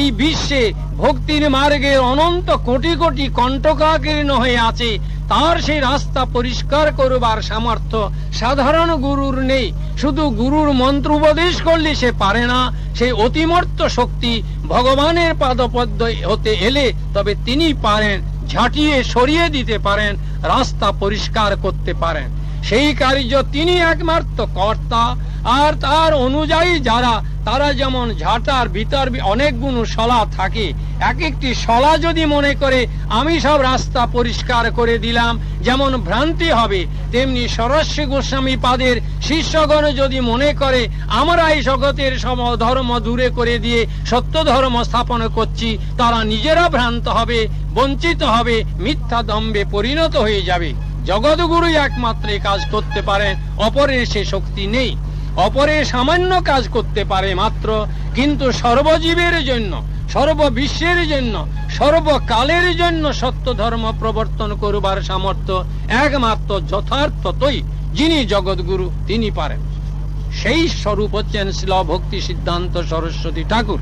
এই বিশ্বে ভক্তির মার্গের অনন্ত কোটি কোটি কণ্টকাকীর্ণ হয়ে আছে, তার সেই রাস্তা পরিষ্কার করবার সামর্থ্য সাধারণ গুরুর নেই। শুধু গুরুর মন্ত্র উপদেশ করলে সে পারে না সেই অতিমর্ত শক্তি ভগবানের পাদপদ্ম হতে এলে তবে তিনি পারেন, ঝাঁটিয়ে সরিয়ে দিতে পারেন, রাস্তা পরিষ্কার করতে পারেন। সেই কার্য তিনি একমাত্র কর্তা আর তার অনুযায়ী যারা, তারা যেমন ঝাঁটার ভিতর অনেকগুলো শলা থাকে এক একটি শলা যদি মনে করে, আমি সব রাস্তা পরিষ্কার করে দিলাম, যেমন ভ্রান্তি হবে, তেমনি সরস্বী গোস্বামী পাদের শিষ্যগণ যদি মনে করে, আমরা এই জগতের সব ধর্ম দূরে করে দিয়ে সত্য ধর্ম স্থাপন করছি, তারা নিজেরা ভ্রান্ত হবে, বঞ্চিত হবে, মিথ্যা দম্বে পরিণত হয়ে যাবে। জগৎগুরুই একমাত্র কাজ করতে পারেন, অপরের সে শক্তি নেই। অপরে সামান্য কাজ করতে পারে মাত্র, কিন্তু সর্বজীবের জন্য, সর্ববিশ্বের জন্য, সর্বকালের জন্য সত্য ধর্ম প্রবর্তন করবার সামর্থ্য একমাত্র যথার্থতই যিনি জগৎগুরু, তিনি পারেন। সেই স্বরূপ হচ্ছেন শিল ভক্তি সিদ্ধান্ত সরস্বতী ঠাকুর।